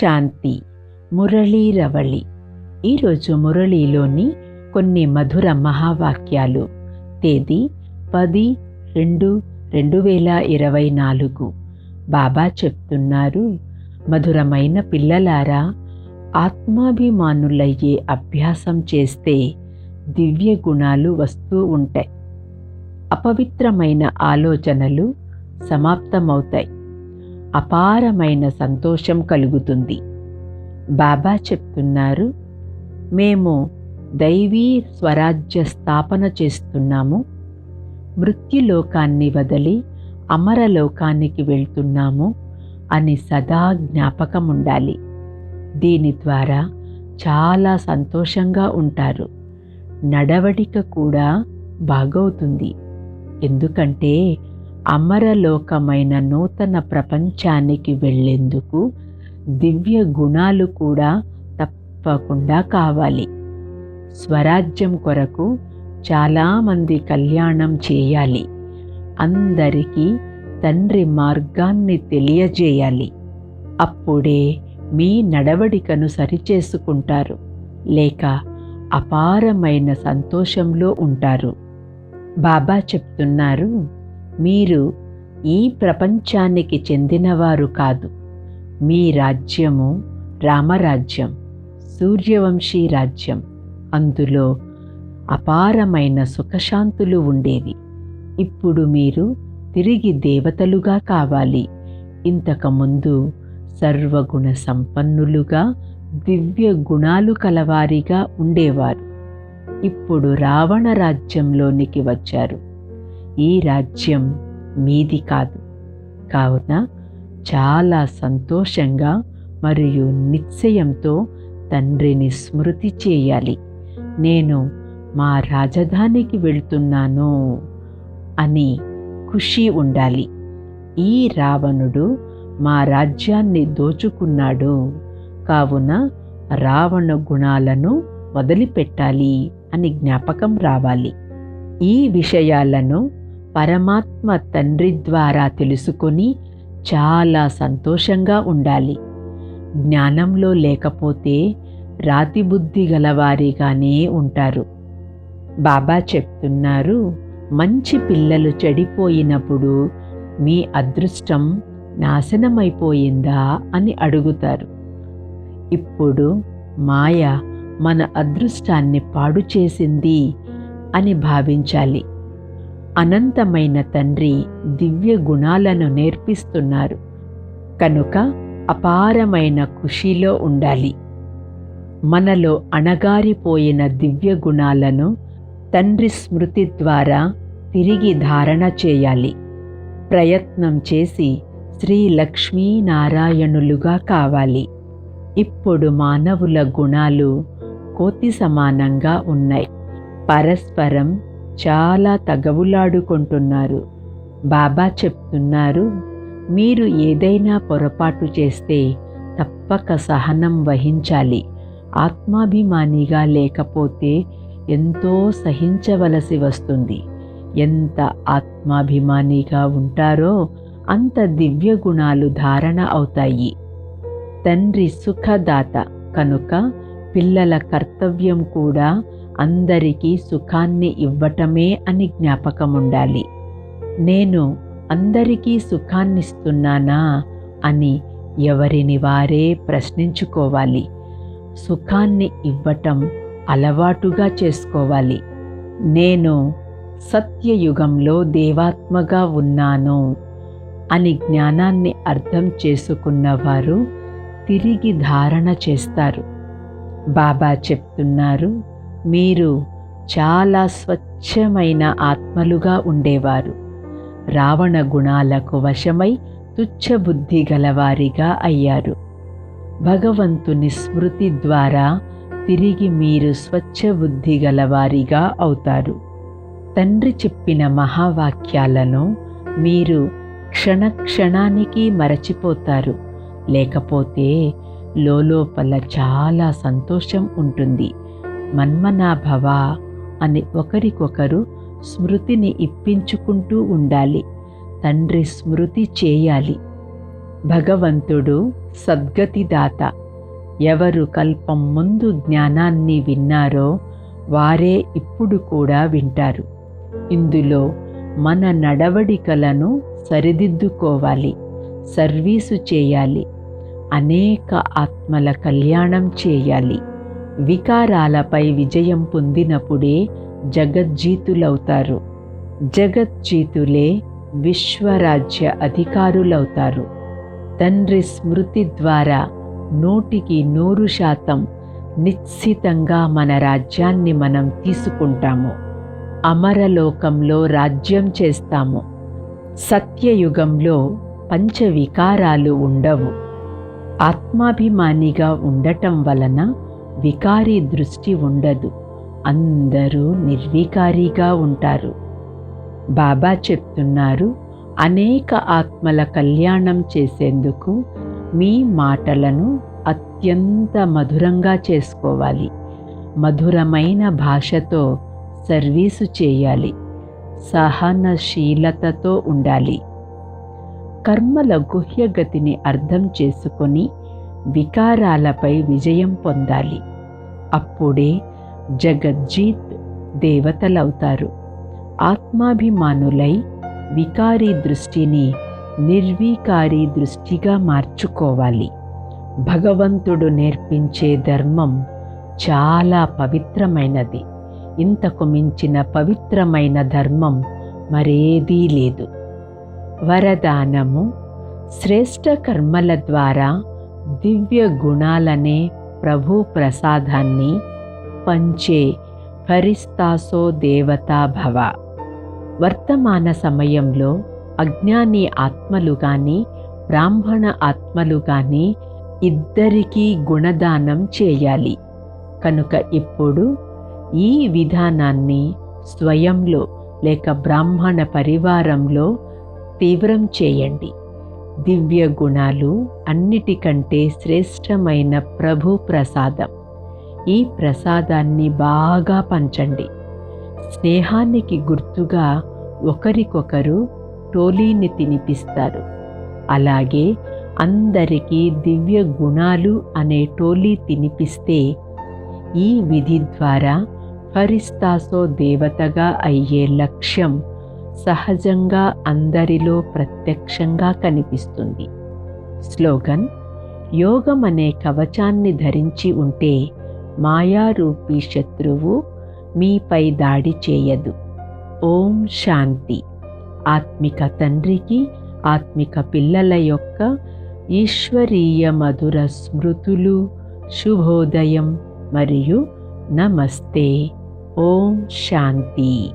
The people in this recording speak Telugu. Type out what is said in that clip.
శాంతి మురళీరవళి ఈరోజు మురళీలోని కొన్ని మధుర మహావాక్యాలు. తేదీ పది రెండు రెండు వేల ఇరవై నాలుగు. బాబా చెప్తున్నారు మధురమైన పిల్లలారా ఆత్మాభిమానులయ్యే అభ్యాసం చేస్తే దివ్య గుణాలు వస్తూ ఉంటాయి. అపవిత్రమైన ఆలోచనలు సమాప్తమవుతాయి. అపారమైన సంతోషం కలుగుతుంది. బాబా చెప్తున్నారు మేము దైవీ స్వరాజ్య స్థాపన చేస్తున్నాము. మృత్యులోకాన్ని వదిలి అమరలోకానికి వెళ్తున్నాము అని సదా జ్ఞాపకం ఉండాలి దీని ద్వారా చాలా సంతోషంగా ఉంటారు. నడవడిక కూడా బాగవుతుంది. ఎందుకంటే అమరలోకమైన నూతన ప్రపంచానికి వెళ్ళేందుకు దివ్య గుణాలు కూడా తప్పకుండా కావాలి. స్వరాజ్యం కొరకు చాలామంది కళ్యాణం చేయాలి. అందరికీ తండ్రి మార్గాన్ని తెలియజేయాలి. అప్పుడే మీ నడవడికను సరిచేసుకుంటారు. లేక అపారమైన సంతోషంలో ఉంటారు. బాబా చెప్తున్నారు మీరు ఈ ప్రపంచానికి చెందినవారు కాదు. మీ రాజ్యము రామరాజ్యం సూర్యవంశీ రాజ్యం. అందులో అపారమైన సుఖశాంతులు ఉండేవి. ఇప్పుడు మీరు తిరిగి దేవతలుగా కావాలి. ఇంతకుముందు సర్వగుణ సంపన్నులుగా దివ్య గుణాలు కలవారిగా ఉండేవారు. ఇప్పుడు రావణ రాజ్యంలోనికి వచ్చారు. ఈ రాజ్యం మీది కాదు. కావున చాలా సంతోషంగా మరియు నిశ్చయంతో తండ్రిని స్మృతి చేయాలి. నేను మా రాజధానికి వెళ్తున్నాను అని ఖుషి ఉండాలి. ఈ రావణుడు మా రాజ్యాన్ని దోచుకున్నాడు. కావున రావణ గుణాలను వదిలిపెట్టాలి అని జ్ఞాపకం రావాలి. ఈ విషయాలను పరమాత్మ తండ్రి ద్వారా తెలుసుకొని చాలా సంతోషంగా ఉండాలి. జ్ఞానంలో లేకపోతే రాతి బుద్ధి గలవారిగానే ఉంటారు. బాబా చెప్తున్నారు మంచి పిల్లలు చెడిపోయినప్పుడు మీ అదృష్టం నాశనమైపోయిందా? అని అడుగుతారు. ఇప్పుడు మాయ మన అదృష్టాన్ని పాడు చేసింది అని భావించాలి. అనంతమైన తండ్రి దివ్య గుణాలను నేర్పిస్తున్నారు. కనుక అపారమైన ఖుషిలో ఉండాలి. మనలో అణగారిపోయిన దివ్య గుణాలను తండ్రి స్మృతి ద్వారా తిరిగి ధారణ చేయాలి. ప్రయత్నం చేసి శ్రీ లక్ష్మీనారాయణులుగా కావాలి. ఇప్పుడు మానవుల గుణాలు కోతి సమానంగా ఉన్నాయి. పరస్పరం చాలా తగవులాడుకుంటున్నారు. బాబా చెప్తున్నారు మీరు ఏదైనా పొరపాటు చేస్తే తప్పక సహనం వహించాలి. ఆత్మాభిమానిగా లేకపోతే ఎంతో సహించవలసి వస్తుంది. ఎంత ఆత్మాభిమానిగా ఉంటారో అంత దివ్య గుణాలు ధారణ అవుతాయి. తండ్రి సుఖదాత కనుక పిల్లల కర్తవ్యం కూడా అందరికీ సుఖాన్ని ఇవ్వటమే అని జ్ఞాపకం ఉండాలి నేను అందరికీ సుఖాన్నిస్తున్నానా అని ఎవరిని వారే ప్రశ్నించుకోవాలి. సుఖాన్ని ఇవ్వటం అలవాటుగా చేసుకోవాలి. నేను సత్యయుగంలో దేవాత్మగా ఉన్నాను అని జ్ఞానాన్ని అర్థం చేసుకున్నవారు తిరిగి ధారణ చేస్తారు. బాబా చెప్తున్నారు మీరు చాలా స్వచ్ఛమైన ఆత్మలుగా ఉండేవారు. రావణ గుణాలకు వశమై తుచ్చబుద్ధి గలవారిగా అయ్యారు. భగవంతుని స్మృతి ద్వారా తిరిగి మీరు స్వచ్ఛ బుద్ధి గలవారిగా అవుతారు. తండ్రి చెప్పిన మహావాక్యాలను మీరు క్షణక్షణానికి మరచిపోతారు. లేకపోతే లోపల చాలా సంతోషం ఉంటుంది. మన్మనాభవ అని ఒకరికొకరు స్మృతిని ఇప్పించుకుంటూ ఉండాలి. తండ్రి స్మృతి చేయాలి. భగవంతుడు సద్గతిదాత. ఎవరు కల్పం ముందు జ్ఞానాన్ని విన్నారో వారే ఇప్పుడు కూడా వింటారు. ఇందులో మన నడవడికలను సరిదిద్దుకోవాలి. సర్వీసు చేయాలి. అనేక ఆత్మల కళ్యాణం చేయాలి. వికారాలపై విజయం పొందినప్పుడే జగజ్జీతులవుతారు. జగజ్జీతులే విశ్వరాజ్య అధికారులవుతారు. తండ్రి స్మృతి ద్వారా నూటికి నూరు శాతం నిశ్చితంగా మన రాజ్యాన్ని మనం తీసుకుంటాము. అమరలోకంలో రాజ్యం చేస్తాము. సత్యయుగంలో పంచవికారాలు ఉండవు. ఆత్మాభిమానిగా ఉండటం వలన వికారి దృష్టి ఉండదు. అందరూ నిర్వికారిగా ఉంటారు. బాబా చెప్తున్నారు అనేక ఆత్మల కళ్యాణం చేసేందుకు మీ మాటలను అత్యంత మధురంగా చేసుకోవాలి. మధురమైన భాషతో సర్వీసు చేయాలి. సహనశీలతతో ఉండాలి. కర్మల గుహ్యగతిని అర్థం చేసుకొని వికారాలపై విజయం పొందాలి. అప్పుడే జగజ్జీత్ దేవతలవుతారు. ఆత్మాభిమానులై వికారీ దృష్టిని నిర్వీకారి దృష్టిగా మార్చుకోవాలి. భగవంతుడు నేర్పించే ధర్మం చాలా పవిత్రమైనది. ఇంతకు మించిన పవిత్రమైన ధర్మం మరేదీ లేదు. వరదానము శ్రేష్ట కర్మల ద్వారా దివ్య గుణాలనే ప్రభు ప్రసాదాన్ని పంచే ఫరిస్తాసో దేవతా భవ. వర్తమాన సమయంలో అజ్ఞాని ఆత్మలు కానీ బ్రాహ్మణ ఆత్మలు కానీ ఇద్దరికీ గుణదానం చేయాలి. కనుక ఇప్పుడు ఈ విధానాన్ని స్వయంలో లేక బ్రాహ్మణ పరివారంలో తీవ్రం చేయండి. దివ్య గుణాలు అన్నిటికంటే శ్రేష్టమైన ప్రభు ప్రసాదం. ఈ ప్రసాదాన్ని బాగా పంచండి. స్నేహానికి గుర్తుగా ఒకరికొకరు టోలీని తినిపిస్తారు. అలాగే అందరికీ దివ్య గుణాలు అనే టోలీ తినిపిస్తే ఈ విధి ద్వారా ఫరిస్తాసో దేవతగా అయ్యే లక్ష్యం సహజంగా అందరిలో ప్రత్యక్షంగా కనిపిస్తుంది. స్లోగన్ యోగం అనే కవచాన్ని ధరించి ఉంటే మాయారూపీ శత్రువు మీపై దాడి చేయదు. ఓం శాంతి. ఆత్మిక తండ్రికి ఆత్మిక పిల్లల యొక్క ఈశ్వరీయ మధుర స్మృతులు శుభోదయం మరియు నమస్తే. ఓం శాంతి.